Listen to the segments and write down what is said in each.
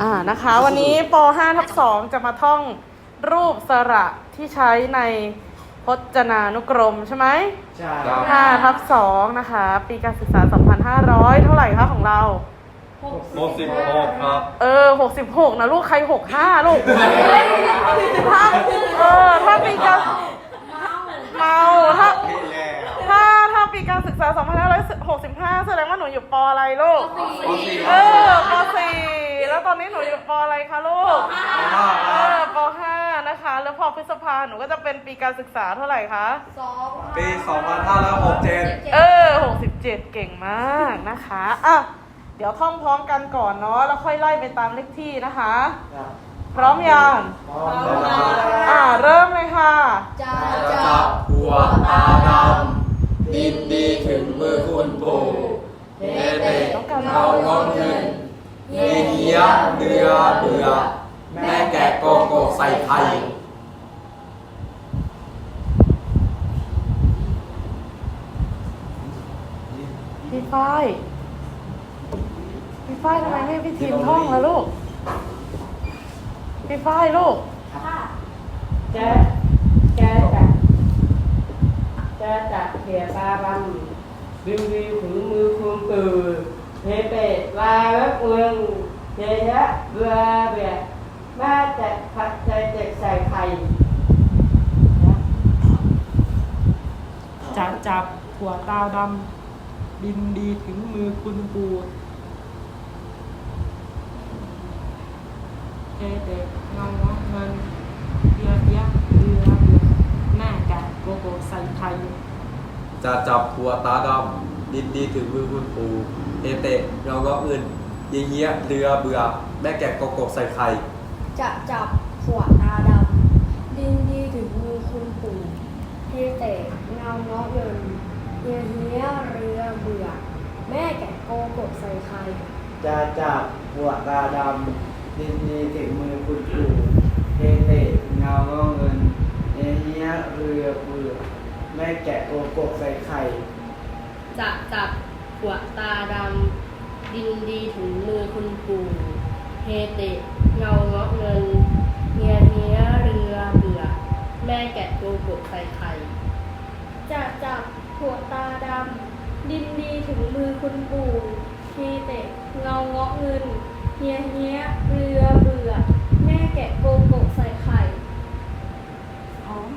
อ่านะคะ วันนี้ป .5 ทับ2จะมาท่องรูปสระที่ใช้ในพจนานุกรมใช่ไหมใช่ครับ5ทับ2นะคะ ปีการศึกษา 2,500 เท่าไหร่คะของเรา หกสิบหกครับ เออ 66 นะลูกใคร 65 ลูกถ้าเออถ้าปีการเมาถ้าพี่แล้วถ้าถ้าปีการศึกษา 2565 แสดงว่าหนูอยู่ปอะไรลูกปสี่เออป .4 แล้วตอนนี้หนูอยู่ปอะไรคะลูกเออป .5 นะคะ แล้วพอพฤษภาหนูก็จะเป็นปีการศึกษาเท่าไหร่คะปีสองพันห้าร้อยหกเจ็ดเออ67เก่งมากนะคะ อะ เดี๋ยวท่องพร้อมกันก่อนเนาะ แล้วค่อยไล่ไปตามเลขที่นะคะครับพร้อมยังพร้อมแล้วอ่า เริ่มเลยค่ะ จะจับหัวตาดำดินดีถึงมือคุณปู่เฮเตะต้องการเรางอเงิน เฮียเฮียเดือเบื่อ แม่แกะโกโก้ใส่ไข่พี่ฝ้ายพี่ฝ้ายทำไมไม่ให้พี่ทีมท่องล่ะลูก พี่ฝ้ายลูกแจ๊ะแจ๊ะจัดแจ๊ะจัดเขียตาบันวิววิวถึงมือคุณตื่น เฮเปะลาและเมืองเฮียะเรือเบียแม่แจกผัดใจเจ็กใส่ไข่จับจับหัวตาดำบินดีถึงมือคุณปูเฮเปะเงาเงินเรือเบียเรือเรือแม่แกะโกโก้ใส่ไข่จะจับหัวตาดำ ดินดีถึงมือคุณปู่เฮเตะเรางอเงินเฮียเฮียเดือเบื่อแม่แกะโกโก้ใส่ไข่จะจับขวดตาดำดินดีถึงมือคุณปู่เฮเตะเงาเงาะเงินเฮียเฮียเรือเบื่อแม่แกะโกกบใส่ไข่จะจับหัวตาดำดินดีถึงมือคุณปู่เฮเตะเงาเงาเงินเอเฮียเรือเบือแม่แกะโกโกกใส่ไข่ จะจับขวดตาดำดินดีถึงมือคุณปู่เฮเตะเงาเงาะเงินเฮียเฮียเรือเบื่อ แม่แกะโกโกะใส่ไข่จะจับขวดตาดำดินดีถึงมือคุณปู่เฮเตะเงาเงาะเงินเฮียเฮียเรือเบื่อแม่แกะโกโกะใส่ไข่พร้อม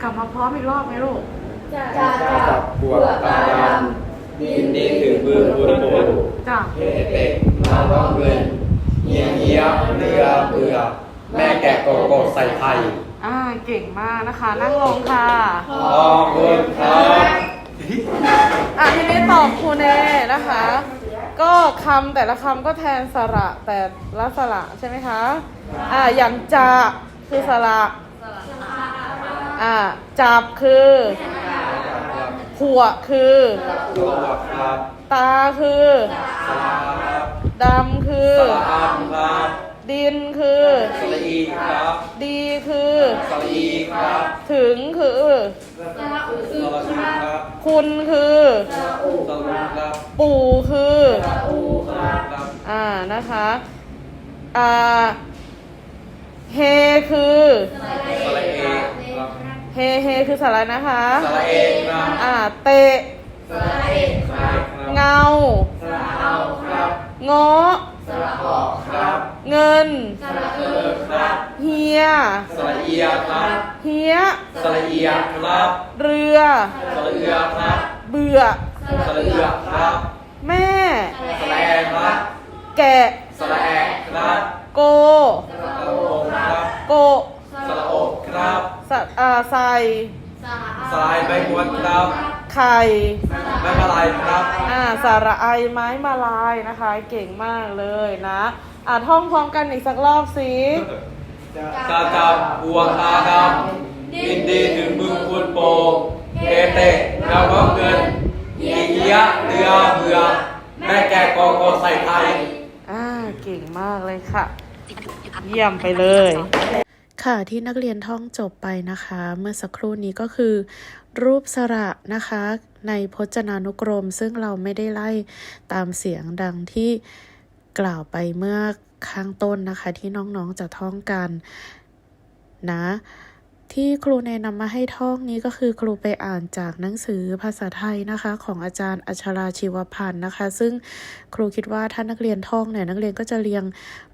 กลับมาพร้อมอีกรอบไหมลูก จะจะจับหัวตาดำดินดีถึงมือคุณปู่จ้ะเฮเตะเรางอเงินเฮียเฮียเรือเบื่อแม่แกะโกโก้ใส่ไข่อ่าเก่งมากนะคะ นั่งลงค่ะ ขอบคุณครับอะทีนี้ตอบครูเนนะคะ ก็คำแต่ละคำก็แทนสระแต่ละสระใช่ไหมคะอ่าอย่างจะคือสระอ่าจับคือ หัวคือสวัสดีครับตาคือ สลาครับดำคือ สลามครับดินคือ สลีครับดีคือ สลีครับถึงคือ สลาครับคุณคือ สลูครับปู่คือ อูครับครับอ่านะคะ อ่า เฮคือสละเอครับ เฮเฮคือสาระนะคะสละเอครับอ่าเตะสละเอครับเงาสละเอาครับง้อสละออกครับเงินสละเออครับเฮียสละเอียครับเฮียสละเอียครับเรือสละเอือครับเบื่อสละเอือครับแม่สละแอครับแกะสละแอครับโกสละโอกครับโกสละอกครับ สะอ่าใส่สลายใบมวนครับไข่ไม่มาลายครับอ่าสาระไอไม้มาลายนะคะ เก่งมากเลยนะอ่าท่องพร้อมกันอีกสักรอบสิจะจะจับบัวตาดำดินดีถึงมือคุณโปเกเตะเราก็เงินยีเยียเรือเบื่อแม่แกะโกโก้ใส่ไข่อ่าเก่งมากเลยค่ะ เยี่ยมไปเลย ค่ะที่นักเรียนท่องจบไปนะคะ เมื่อสักครู่นี้ก็คือ รูปสระนะคะ ในพจนานุกรม ซึ่งเราไม่ได้ไล่ตามเสียงดังที่กล่าวไปเมื่อข้างต้นนะคะ ที่น้องๆจะท่องกันนะ ที่ครูแนะนำมาให้ท่องนี้ก็คือครูไปอ่านจากหนังสือภาษาไทยนะคะ ของอาจารย์อัชราชีวพันธ์นะคะ ซึ่งครูคิดว่าถ้านักเรียนท่องเนี่ยนักเรียนก็จะเรียง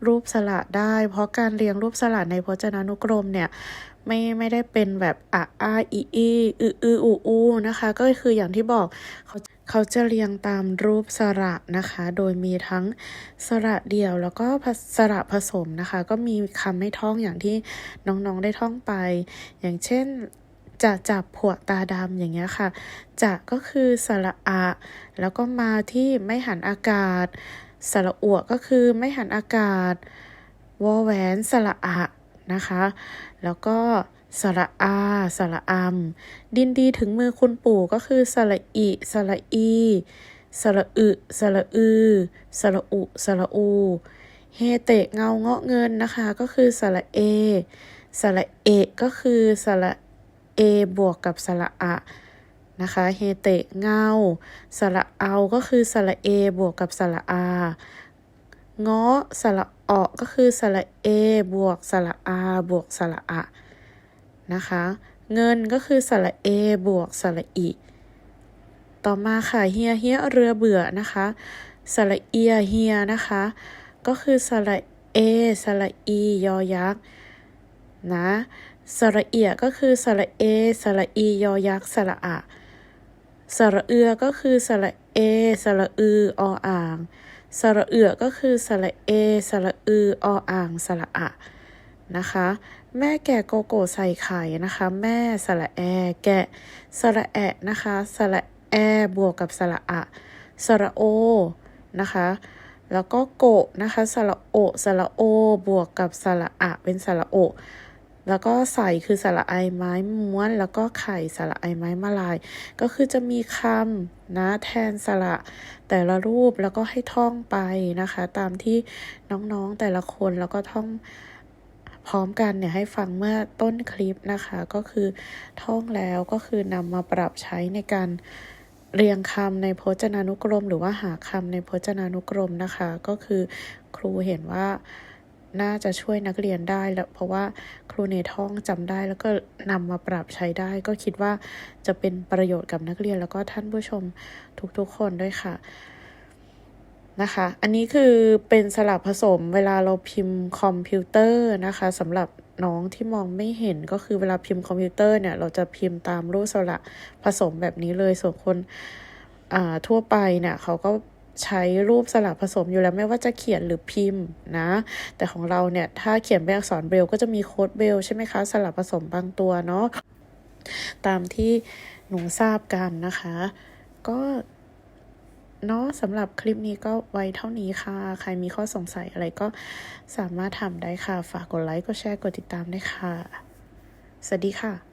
รูปสระได้ เพราะการเรียงรูปสระในพจนานุกรมเนี่ยไม่ไม่ได้เป็นแบบอะอาอีอีอืออืออูอูนะคะ ก็คืออย่างที่บอกเขา เขาจะเรียงตามรูปสระนะคะ โดยมีทั้งสระเดี่ยวแล้วก็สระผสมนะคะ ก็มีคำให้ท่องอย่างที่น้องๆได้ท่องไป อย่างเช่นจะจับผัวตาดำอย่างเงี้ยค่ะ จะก็คือสระอะ แล้วก็มาที่ไม่หันอากาศ สระอัวก็คือไม่หันอากาศวอแหวนสระอะนะคะ แล้วก็ สระอา สระอำดินดีถึงมือคุณปู่ก็คือสระอิ สระอี สระอึ สระอือ สระอุ สระอู เฮเตะเงาเงาะเงินนะคะ ก็คือสระเอ สระเอะก็คือสระเอบวกกับสระอะนะคะ เฮเตะเงา สระเอาก็คือสระเอบวกกับสระอาเงาะสระออกก็คือสระเอบวกสระอาบวกสระอะ นะคะ เงินก็คือสระเอบวกสระอิ ต่อมาค่ะเฮียเฮียเรือเบื่อนะคะสระเอียเฮียนะคะ ก็คือสระเอสระอียอยักษ์นะสระเอียก็คือสระเอสระอียอยักษ์สระอะสระเอือก็คือสระเอสระอือออ่าง สระเอือก็คือสระเอสระอือออ่างสระอะ นะคะ แม่แกะโกโก้ใส่ไข่นะคะ แม่สระแอ แกะสระแอะนะคะสระแอบวกกับสระอะสระโอนะคะแล้วก็โกะนะคะสระโอสระโอบวกกับสระอะเป็นสระโอแล้วก็ใส่คือสระไอไม้ม้วน แล้วก็ไข่สระไอไม้มาลาย ก็คือจะมีคำนะแทนสระแต่ละรูปแล้วก็ให้ท่องไปนะคะ ตามที่น้องๆแต่ละคนแล้วก็ท่อง พร้อมกันเนี่ยให้ฟังเมื่อต้นคลิปนะคะ ก็คือท่องแล้วก็คือนำมาปรับใช้ในการเรียงคำในพจนานุกรม หรือว่าหาคำในพจนานุกรมนะคะ ก็คือครูเห็นว่าน่าจะช่วยนักเรียนได้แล้วเพราะว่าครูเนท่องจำได้แล้วก็นำมาปรับใช้ได้ ก็คิดว่าจะเป็นประโยชน์กับนักเรียนแล้วก็ท่านผู้ชมทุกๆคนด้วยค่ะ นะคะ อันนี้คือเป็นสลับผสมเวลาเราพิมพ์คอมพิวเตอร์นะคะสำหรับน้องที่มองไม่เห็นก็คือเวลาพิมพ์คอมพิวเตอร์เนี่ยเราจะพิมพ์ตามรูปสระผสมแบบนี้เลย ส่วนคนอ่าทั่วไปเนี่ยเขาก็ใช้รูปสลับผสมอยู่แล้วไม่ว่าจะเขียนหรือพิมพ์นะ แต่ของเราเนี่ยถ้าเขียนเป็นอักษรเบรลก็จะมีโค้ดเบรลใช่ไหมคะ สลับผสมบางตัวเนาะตามที่หนูทราบกันนะคะ ก็ เนาะสำหรับคลิปนี้ก็ไว้เท่านี้ค่ะ ใครมีข้อสงสัยอะไรก็สามารถถามได้ค่ะ ฝากกดไลค์ กดแชร์ กดติดตามได้ค่ะ สวัสดีค่ะ